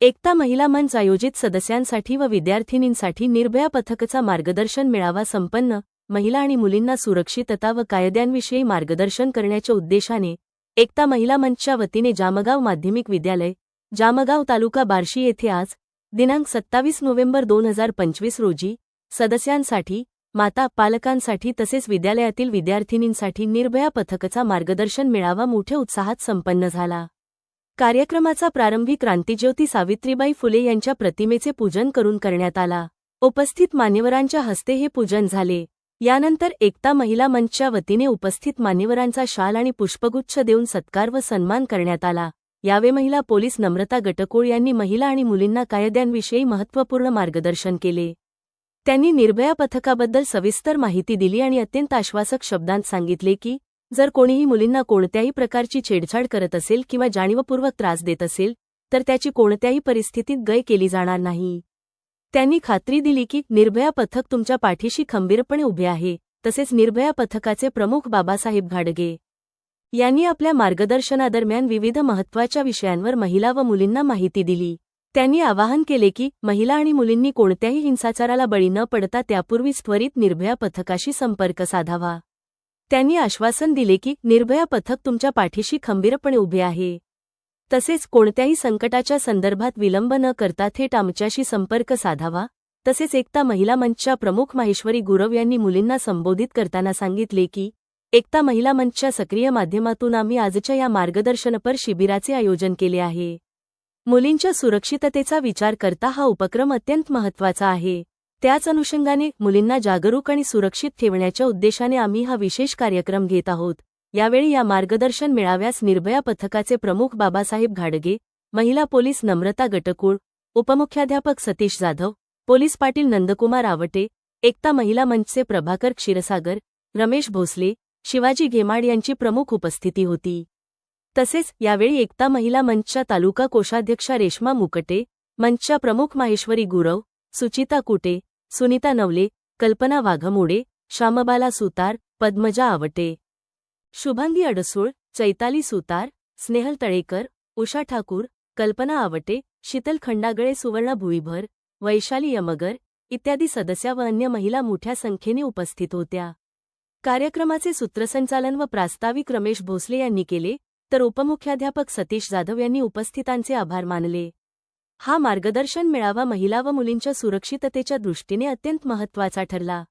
एकता महिला मंच आयोजित सदस्यांसाठी व विद्यार्थिनींसाठी निर्भया पथकचा मार्गदर्शन मेळावा संपन्न महिला आणि मुलींना सुरक्षितता व कायद्यांविषयी मार्गदर्शन करण्याच्या उद्देशाने एकता महिला मंचच्या वतीने जामगाव माध्यमिक विद्यालय जामगाव तालुका बार्शी येथे आज दिनांक सत्तावीस नोव्हेंबर दोन हजार पंचवीस रोजी सदस्यांसाठी माता पालकांसाठी तसेच विद्यालयातील विद्यार्थिनींसाठी निर्भया पथकचा मार्गदर्शन मेळावा मोठ्या उत्साहात संपन्न झाला. कार्यक्रमाचा प्रारंभी क्रांतिज्योती सावित्रीबाई फुले यांच्या प्रतिमेचे पूजन करून करण्यात आला. उपस्थित मान्यवरांच्या हस्ते हे पूजन झाले. यानंतर एकता महिला मंचच्या वतीने उपस्थित मान्यवरांचा शाल आणि पुष्पगुच्छ देऊन सत्कार व सन्मान करण्यात आला. यावे महिला पोलीस नम्रता गटकोळ यांनी महिला आणि मुलींना कायद्यांविषयी महत्त्वपूर्ण मार्गदर्शन केले. त्यांनी निर्भया पथकाबद्दल सविस्तर माहिती दिली आणि अत्यंत आश्वासक शब्दांत सांगितले की जर कोणीही मुलींना कोणत्याही प्रकारची छेडछाड करत असेल किंवा जाणीवपूर्वक त्रास देत असेल तर त्याची कोणत्याही परिस्थितीत गय केली जाणार नाही. त्यांनी खात्री दिली की निर्भया पथक तुमच्या पाठीशी खंबीरपणे उभे आहे तसेच निर्भया पथकाचे प्रमुख बाबासाहेब घाडगे यांनी आपल्या मार्गदर्शनादरम्यान विविध महत्त्वाच्या विषयांवर महिला व मुलींना माहिती दिली. त्यांनी आवाहन केले की महिला आणि मुलींनी कोणत्याही हिंसाचाराला बळी न पडता त्यापूर्वीच त्वरित निर्भया पथकाशी संपर्क साधावा. त्यांनी आश्वासन दिले की निर्भया पथक तुमच्या पाठीशी खंबीरपणे उभे आहे. तसेच कोणत्याही संकटाच्या संदर्भात विलंब न करता थेट आमच्याशी संपर्क साधावा. तसेच एकता महिला मंचच्या प्रमुख माहेश्वरी गुरव यांनी मुलींना संबोधित करताना सांगितले की एकता महिला मंचच्या सक्रिय माध्यमातून आम्ही आजच्या या मार्गदर्शनपर शिबिराचे आयोजन केले आहे. मुलींच्या सुरक्षिततेचा विचार करता हा उपक्रम अत्यंत महत्त्वाचा आहे. त्याच अनुषंगाने मुलींना जागरूक आणि सुरक्षित ठेवण्याच्या उद्देशाने आम्ही हा विशेष कार्यक्रम घेत आहोत. यावेळी या मार्गदर्शन मेळाव्यास निर्भया पथकाचे प्रमुख बाबासाहेब घाडगे महिला पोलीस नम्रता गटकुळ उपमुख्याध्यापक सतीश जाधव पोलीस पाटील नंदकुमार आवटे एकता महिला मंचचे प्रभाकर क्षीरसागर रमेश भोसले शिवाजी घेमाड यांची प्रमुख उपस्थिती होती. तसेच यावेळी एकता महिला मंचच्या तालुका कोषाध्यक्षा रेश्मा मुकटे मंचच्या प्रमुख माहेश्वरी गुरव सुचिता कुटे सुनीता नवले कल्पना वाघमोडे श्यामबाला सुतार पद्मजा आवटे. शुभांगी अडसूळ चैताली सुतार स्नेहल तळेकर उषा ठाकूर कल्पना आवटे शीतल खंडागळे सुवर्ण भुईभर वैशाली यमगर इत्यादी सदस्या व अन्य महिला मोठ्या संख्येने उपस्थित होत्या. कार्यक्रमाचे सूत्रसंचालन व प्रास्ताविक रमेश भोसले यांनी केले तर उपमुख्याध्यापक सतीश जाधव यांनी उपस्थितांचे आभार मानले. हा मार्गदर्शन मेळावा महिला व मुलींच्या सुरक्षिततेच्या दृष्टीने अत्यंत महत्त्वाचा ठरला.